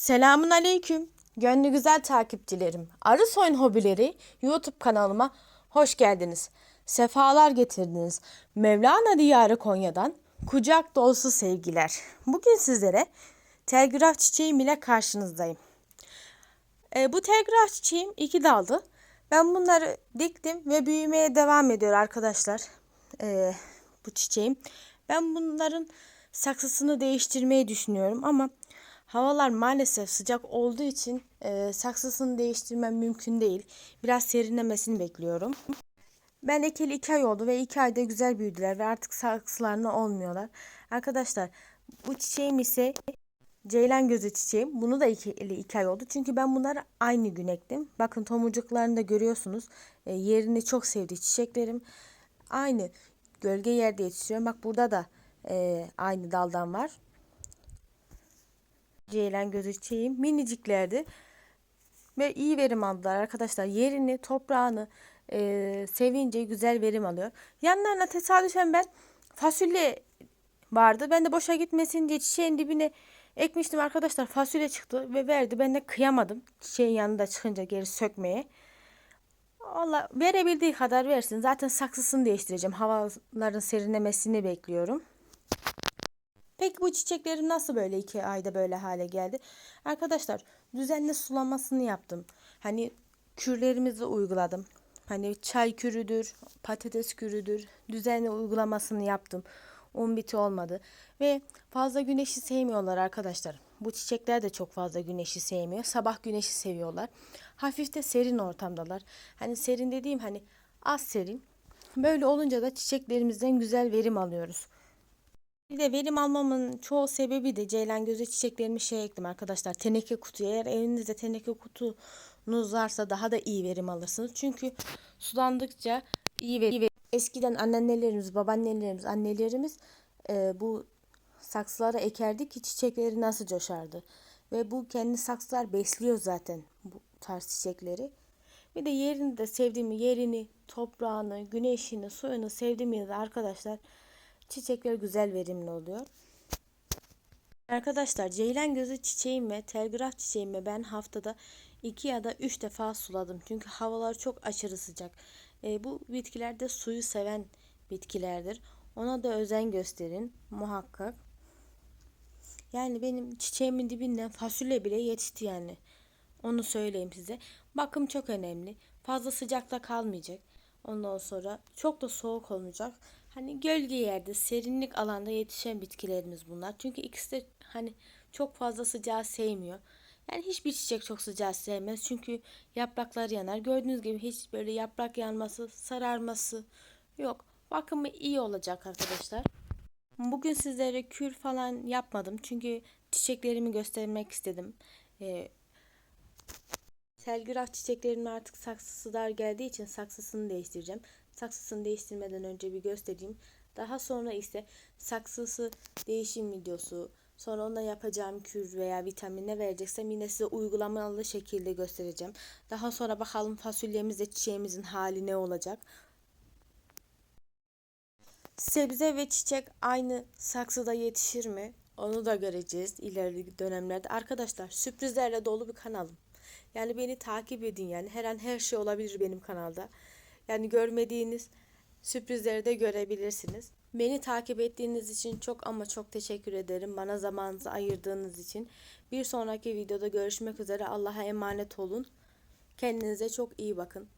Selamun aleyküm. Gönlü güzel takipçilerim. Arı Soyun Hobileri YouTube kanalıma hoş geldiniz. Sefalar getirdiniz. Mevlana Diyarı Konya'dan kucak dolusu sevgiler. Bugün sizlere telgraf çiçeğim ile karşınızdayım. E, bu telgraf çiçeğim iki daldı. Ben bunları diktim ve büyümeye devam ediyor arkadaşlar. E, bu çiçeğim. Ben bunların saksısını değiştirmeyi düşünüyorum ama havalar maalesef sıcak olduğu için e, saksısını değiştirmem mümkün değil. Biraz serinlemesini bekliyorum. Ben ekeli iki ay oldu ve iki ayda güzel büyüdüler ve artık saksılarına olmuyorlar. Arkadaşlar bu çiçeğim ise Ceylan gözü çiçeğim. Bunu da iki, iki ay oldu. Çünkü ben bunları aynı gün ektim. Bakın tomurcuklarını da görüyorsunuz. E, yerini çok sevdi çiçeklerim. Aynı gölge yerde yetiştiriyorum. Bak burada da e, aynı daldan var. Ceylan gözü çiçeğim miniciklerdi. Ve iyi verim aldılar arkadaşlar. Yerini, toprağını e, sevince güzel verim alıyor. Yanlarına tesadüfen ben fasulye vardı. Ben de boşa gitmesin diye çiçeğin dibine ekmiştim arkadaşlar. Fasulye çıktı ve verdi. Ben de kıyamadım. Çiçeğin yanında çıkınca geri sökmeye. Allah verebildiği kadar versin. Zaten saksısını değiştireceğim. Havaların serinlemesini bekliyorum. Peki bu çiçeklerim nasıl böyle iki ayda böyle hale geldi? Arkadaşlar düzenli sulamasını yaptım. Hani kürlerimizi uyguladım. Hani çay kürüdür, patates kürüdür. Düzenli uygulamasını yaptım. Un biti olmadı. Ve fazla güneşi sevmiyorlar arkadaşlar. Bu çiçekler de çok fazla güneşi sevmiyor. Sabah güneşi seviyorlar. Hafif de serin ortamdalar. Hani serin dediğim hani az serin. Böyle olunca da çiçeklerimizden güzel verim alıyoruz. Bir de verim almamın çoğu sebebi de ceylan gözü çiçeklerimi şey ektim arkadaşlar. Teneke kutuya. Eğer evinizde teneke kutunuz varsa daha da iyi verim alırsınız. Çünkü sulandıkça iyi verim. Eskiden anneannelerimiz, babaannelerimiz, annelerimiz e, bu saksılara ekerdi ki çiçekleri nasıl coşardı. Ve bu kendi saksılar besliyor zaten bu tarz çiçekleri. Bir de yerini de sevdiğimi, yerini, toprağını, güneşini, suyunu sevdiğim yerde arkadaşlar çiçekler güzel verimli oluyor. Arkadaşlar ceylan gözü çiçeğimi, telgraf çiçeğimi ben haftada 2 ya da 3 defa suladım. Çünkü havalar çok aşırı sıcak. E, bu bitkiler de suyu seven bitkilerdir. Ona da özen gösterin muhakkak. Yani benim çiçeğimin dibinden fasulye bile yetişti yani. Onu söyleyeyim size. Bakım çok önemli. Fazla sıcakta kalmayacak. Ondan sonra çok da soğuk olmayacak. Hani gölge yerde, serinlik alanda yetişen bitkilerimiz bunlar. Çünkü ikisi de hani çok fazla sıcağı sevmiyor. Yani hiçbir çiçek çok sıcağı sevmez. Çünkü yaprakları yanar. Gördüğünüz gibi hiç böyle yaprak yanması, sararması yok. Bakımı iyi olacak arkadaşlar. Bugün sizlere kür falan yapmadım. Çünkü çiçeklerimi göstermek istedim. Ee, Selgraf çiçeklerimin artık saksısı dar geldiği için saksısını değiştireceğim. Saksısını değiştirmeden önce bir göstereyim. Daha sonra ise saksısı değişim videosu, sonra ona yapacağım kür veya vitamin ne vereceksem yine size uygulamalı şekilde göstereceğim. Daha sonra bakalım fasulyemizle çiçeğimizin hali ne olacak. Sebze ve çiçek aynı saksıda yetişir mi? Onu da göreceğiz ileriki dönemlerde. Arkadaşlar sürprizlerle dolu bir kanalım. Yani beni takip edin yani her an her şey olabilir benim kanalda. Yani görmediğiniz sürprizleri de görebilirsiniz. Beni takip ettiğiniz için çok ama çok teşekkür ederim. Bana zamanınızı ayırdığınız için. Bir sonraki videoda görüşmek üzere. Allah'a emanet olun. Kendinize çok iyi bakın.